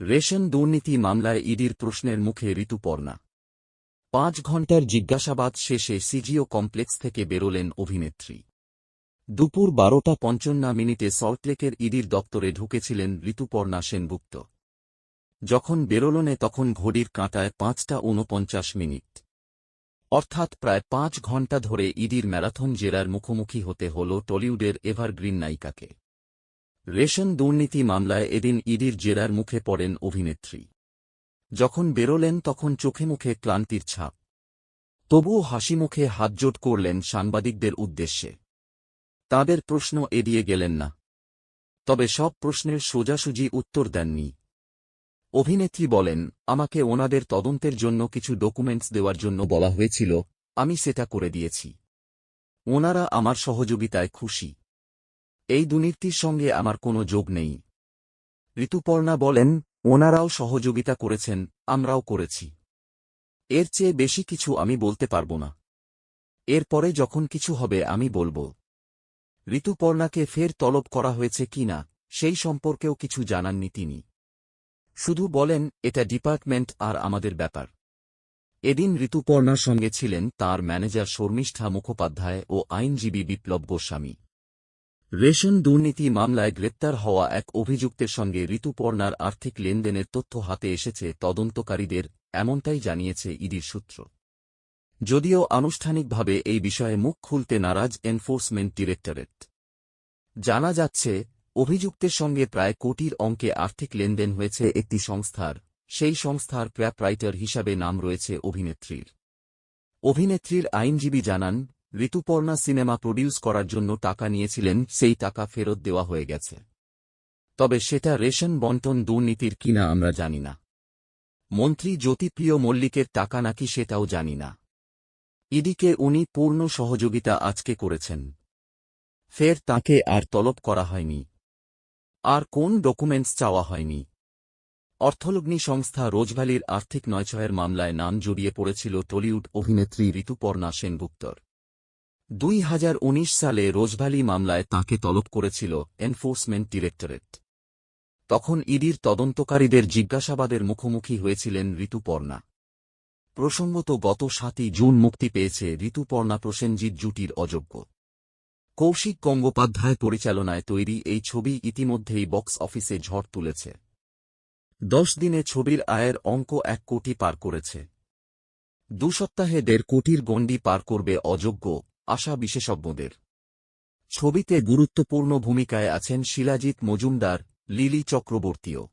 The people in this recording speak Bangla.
রেশন দুর্নীতি মামলায় ইডির প্রশ্নের মুখে ঋতুপর্ণা। পাঁচ ঘণ্টার জিজ্ঞাসাবাদ শেষে সিজিও কমপ্লেক্স থেকে বেরোলেন অভিনেত্রী। দুপুর বারোটা পঞ্চান্ন মিনিটে সল্টলেকের ইডির দপ্তরে ঢুকেছিলেন ঋতুপর্ণা সেনগুপ্ত। যখন বেরোলনে তখন ঘড়ির কাঁটায় পাঁচটা ঊনপঞ্চাশ মিনিট। অর্থাৎ প্রায় পাঁচ ঘণ্টা ধরে ইডির ম্যারাথন জেরার মুখোমুখি হতে হল টলিউডের এভারগ্রিন নায়িকাকে। রেশন দুর্নীতি মামলায় এদিন ইডির জেরার মুখে পড়েন অভিনেত্রী। যখন বেরোলেন তখন চোখে মুখে ক্লান্তির ছাপ। তবুও হাসি মুখে হাতজোট করলেন সাংবাদিকদের উদ্দেশ্যে। তাদের প্রশ্ন এড়িয়ে গেলেন না। তবে সব প্রশ্নের সোজাসুজি উত্তর দেননি। অভিনেত্রী বলেন, আমাকে ওনাদের তদন্তের জন্য কিছু ডকুমেন্টস দেওয়ার জন্য বলা হয়েছিল, আমি সেটা করে দিয়েছি। ওনারা আমার সহযোগিতায় খুশি। এই দুর্নীতির সঙ্গে আমার কোনো যোগ নেই। ঋতুপর্ণা বলেন, ওনারাও সহযোগিতা করেছেন, আমরাও করেছি। এর চেয়ে বেশি কিছু আমি বলতে পারব না। এরপরে যখন কিছু হবে আমি বলব। ঋতুপর্ণাকে ফের তলব করা হয়েছে কিনা সেই সম্পর্কেও কিছু জানাননি তিনি। শুধু বলেন, এটা ডিপার্টমেন্ট আর আমাদের ব্যাপার। এদিন ঋতুপর্ণার সঙ্গে ছিলেন তার ম্যানেজার শর্মিষ্ঠা মুখোপাধ্যায় ও আইনজীবী বিপ্লব গোস্বামী। রেশন দুর্নীতি মামলায় গ্রেপ্তার হওয়া এক অভিযুক্তের সঙ্গে ঋতুপর্ণার আর্থিক লেনদেনের তথ্য হাতে এসেছে তদন্তকারীদের, এমনটাই জানিয়েছে ইডির সূত্র। যদিও আনুষ্ঠানিকভাবে এই বিষয়ে মুখ খুলতে নারাজ এনফোর্সমেন্ট ডিরেক্টরেট। জানা যাচ্ছে, অভিযুক্তের সঙ্গে প্রায় কোটির অঙ্কে আর্থিক লেনদেন হয়েছে একটি সংস্থার, সেই সংস্থার ক্র্যাপ রাইটার হিসাবে নাম রয়েছে অভিনেত্রীর। অভিনেত্রীর আইনজীবী জানান ঋতুপর্ণা সিনেমা প্রডিউস করার জন্য টাকা নিয়েছিলেন, সেই টাকা ফেরত দেওয়া হয়ে গেছে। তবে সেটা রেশন বন্টন দুর্নীতির কিনা আমরা জানি না। মন্ত্রী জ্যোতিপ্রিয় মল্লিকের টাকা নাকি সেটাও জানি না। ইডিকে উনি পূর্ণ সহযোগিতা আজকে করেছেন। ফের তাকে আর তলব করা হয়নি। আর কোন ডকুমেন্টস চাওয়া হয়নি। অর্থলগ্নি সংস্থা রোজভ্যালির আর্থিক নয়ছয়ের মামলায় নাম জড়িয়ে পড়েছিল টলিউড অভিনেত্রী ঋতুপর্ণা সেনগুপ্তর। দুই হাজার উনিশ সালে রোজভ্যালি মামলায় তাঁকে তলব করেছিল এনফোর্সমেন্ট ডিরেক্টরেট। তখন ইডির তদন্তকারীদের জিজ্ঞাসাবাদের মুখোমুখি হয়েছিলেন ঋতুপর্ণা। প্রসঙ্গত গত সাতই জুন মুক্তি পেয়েছে ঋতুপর্ণা প্রসেনজিৎ জুটির অযোগ্য। কৌশিক গঙ্গোপাধ্যায় পরিচালনায় তৈরি এই ছবি ইতিমধ্যেই বক্স অফিসে ঝড় তুলেছে। দশ দিনে ছবির আয়ের অঙ্ক এক কোটি পার করেছে। দু সপ্তাহে দেড় কোটির গণ্ডি পার করবে অযোগ্য আশা বিশেষজ্ঞদের। ছবিতে গুরুত্বপূর্ণ ভূমিকায় আছেন শিলাজিৎ মজুমদার লিলি চক্রবর্তীও।